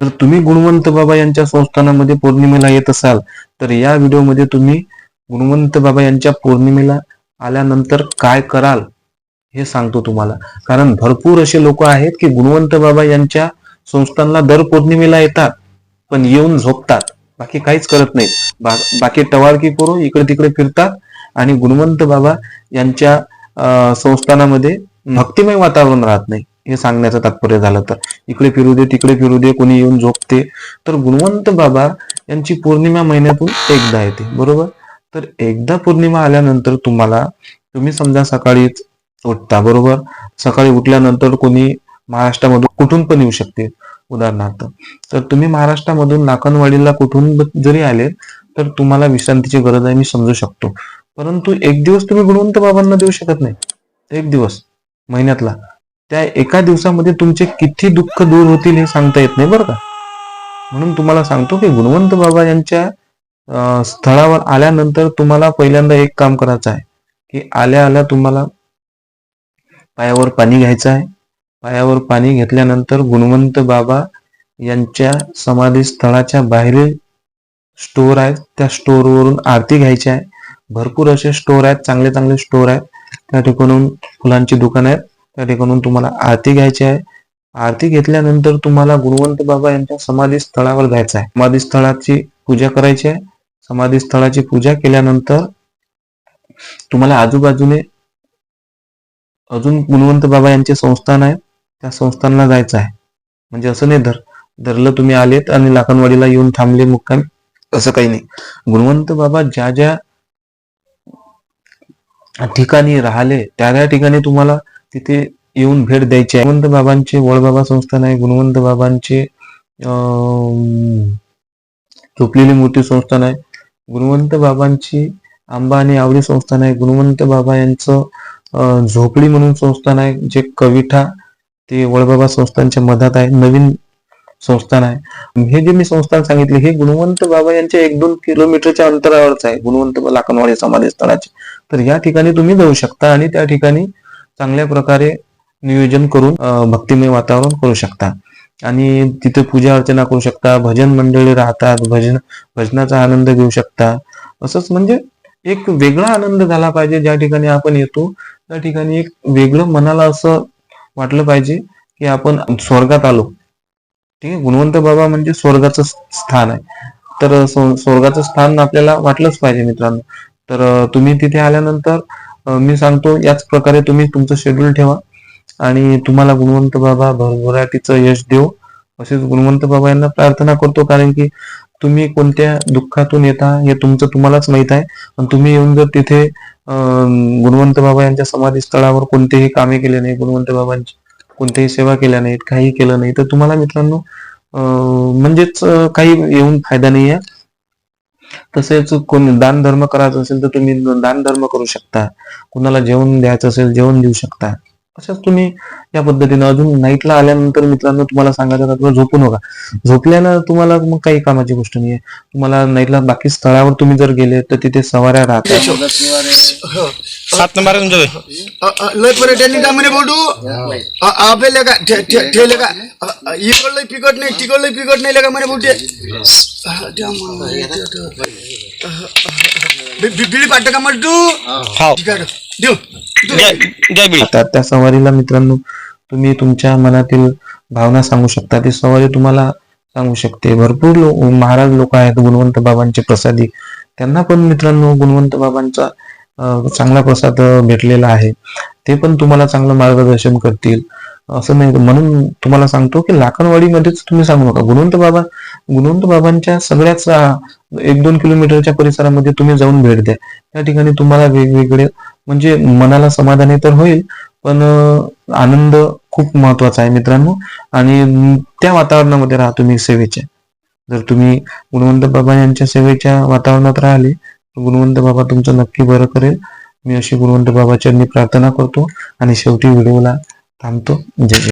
तर तुम्ही गुणवंत बाबा यांच्या संस्थानामध्ये पौर्णिमेला येत असाल तर या व्हिडिओमध्ये तुम्ही गुणवंत बाबा यांच्या पौर्णिमेला आल्यानंतर काय कराल हे सांगतो तुम्हाला. कारण भरपूर असे लोक आहेत की गुणवंत बाबा यांच्या संस्थानला दर पौर्णिमेला येतात पण येऊन झोपतात. बाकी काहीच करत नाहीत. बा- बाकी टवाळकी करून इकडे तिकडे फिरतात आणि गुणवंत बाबा यांच्या संस्थानामध्ये भक्तिमय वातावरण राहत नाही. हे सांगण्याचं तात्पर्य झालं तर. इकडे फिरू दे तिकडे फिरू दे कोणी येऊन झोपते. तर गुणवंत बाबा यांची पौर्णिमा महिन्यातून एकदा येते बरोबर? तर एकदा पौर्णिमा आल्यानंतर तुम्हाला तुम्ही समजा सकाळीच उठता बरोबर? सकाळी उठल्यानंतर कोणी महाराष्ट्रामधून कुठून पण येऊ शकते उदाहरणार्थ. तर तुम्ही महाराष्ट्रामधून नाकणवाडीला कुठून जरी आले तर तुम्हाला विश्रांतीची गरज आहे मी समजू शकतो. परंतु एक दिवस तुम्ही गुणवंत बाबांना देऊ शकत नाही. एक दिवस महिन्यातला. त्या एका दिवसामध्ये तुमचे किती दुःख दूर होतील हे सांगता येत नाही बरं का? म्हणून तुम्हाला सांगतो की गुणवंत बाबा यांच्या स्थळावर आल्यानंतर तुम्हाला पहिल्यांदा एक काम करायचं आहे की आल्या आल्या तुम्हाला पायावर पाणी घ्यायचं आहे. पायावर पाणी घेतल्यानंतर गुणवंत बाबा यांच्या समाधी स्थळाच्या बाहेरील स्टोर आहेत. त्या स्टोअरवरून आरती घ्यायची आहे. भरपूर असे स्टोर आहेत चांगले चांगले स्टोर आहेत. त्या ठिकाणून फुलांची दुकान आहेत. त्या ठिकाणून तुम्हाला आरती घ्यायची आहे. आरती घेतल्यानंतर तुम्हाला गुणवंत बाबा यांच्या समाधी स्थळावर जायचं आहे. समाधी स्थळाची पूजा करायची आहे. समाधी स्थळाची पूजा केल्यानंतर तुम्हाला आजूबाजूने अजून गुणवंत बाबा यांचे संस्थान आहे. त्या संस्थानला जायचं आहे. म्हणजे असं नाही धर धरलं तुम्ही आलेत आणि लाखनवाडीला येऊन थांबले मुक्काम. असं काही नाही. गुणवंत बाबा ज्या ज्या ठिकाणी राहिले त्या त्या ठिकाणी तुम्हाला तिथे येऊन भेट द्यायची आहे. गुणवंत बाबांचे वळबाबा संस्थान आहे गुणवंत बाबांचे झोपलेली मूर्ती संस्थान आहे गुणवंत बाबांची आंबा आणि आवडी संस्थान आहे गुणवंत बाबा यांचं झोपडी म्हणून संस्थान आहे जे कविठा ते वळबाबा संस्थानच्या मधात आहे. नवीन संस्थान आहे हे जे मी संस्थान सांगितले हे गुणवंत बाबा यांच्या एक दोन किलोमीटरच्या अंतरावरच आहे. गुणवंत लाखनवाडी समाधी स्थळाचे तर या ठिकाणी तुम्ही जाऊ शकता आणि त्या ठिकाणी चांगल्या प्रकारे नियोजन करून भक्तिमय वातावरण करू शकता. आणि तिथे पूजा अर्चना करू शकता भजन मंडळी राहतात भजन भजनाचा आनंद घेऊ शकता. असंच म्हणजे एक वेगळा आनंद झाला पाहिजे ज्या ठिकाणी आपण येतो त्या ठिकाणी एक वेगळं मनाला असं वाटलं पाहिजे की आपण स्वर्गात आलो. ठीक आहे? गुणवंत बाबा म्हणजे स्वर्गाचं स्थान आहे. तर स्वर्गाचं स्थान आपल्याला वाटलंच पाहिजे मित्रांनो. तर तुम्ही तिथे आल्यानंतर मी सांगतो याच प्रकारे तुम्ही तुमचं शेड्यूल ठेवा आणि तुम्हाला गुणवंत बाबा भरभराटीचं यश देव असेच गुणवंत बाबा यांना प्रार्थना करतो कारण की तुम्ही कोणत्या दुःखातून येता हे तुमचं तुम्हालाच माहीत आहे. आणि तुम्ही येऊन जर तिथे गुणवंत बाबा यांच्या समाधी स्थळावर कोणतेही कामे केले नाही गुणवंत बाबांची कोणत्याही सेवा केल्या नाहीत काही केलं नाही तर तुम्हाला मित्रांनो म्हणजेच काही येऊन फायदा नाही आहे तसेच कोण दान धर्म करायचं असेल तर तुम्ही दान धर्म करू शकता. कुणाला जेवण द्यायचं असेल जेवण देऊ शकता. असंच तुम्ही या पद्धतीने अजून नाईटला आल्यानंतर मित्रांनो तुम्हाला सांगायचं का तुम्हाला झोपू नका झोपल्यानं तुम्हाला मग काही कामाची गोष्ट नाही आहे तुम्हाला नाईटला बाकी स्थळावर तुम्ही जर गेले तर तिथे सवाऱ्या राहतात. सात नंबर आहे तुमच्याकडे लय पर्यटन का म्हणे बोलू. आपल्याला का ठे- का? इकडलं पिकट नाही तिकडलं पिकट नाही का म्हणे बोलते. बिडी पाठ का म्हण तू हाव. ठीक आहे त्या सवारीला मित्रांनो तुम्ही तुमच्या मनातील भावना सांगू शकता. ती सवारी तुम्हाला सांगू शकते. भरपूर लोक महाराज लोक आहेत गुणवंत बाबांचे प्रसादी. त्यांना पण मित्रांनो गुणवंत बाबांचा चांगला प्रसाद भेटलेला आहे. ते पण तुम्हाला चांगलं मार्गदर्शन करतील. असं नाही म्हणून तुम्हाला सांगतो की लाखनवाडीमध्येच तुम्ही सांगू नका. गुणवंत बाबा गुणवंत बाबांच्या सगळ्याच एक दोन किलोमीटरच्या परिसरामध्ये तुम्ही जाऊन भेट द्या. त्या ठिकाणी तुम्हाला वेगवेगळे म्हणजे मनाला समाधानी तर होईल पण आनंद खूप महत्त्वाचा आहे मित्रांनो. आणि त्या वातावरणामध्ये राहा तुम्ही सेवेच्या. जर तुम्ही गुणवंत बाबा यांच्या सेवेच्या वातावरणात राहिले तर गुणवंत बाबा तुमचं नक्की बरं करेल. मी अशी गुणवंत बाबाच्या प्रार्थना करतो आणि शेवटी व्हिडिओला थांबतो. जय.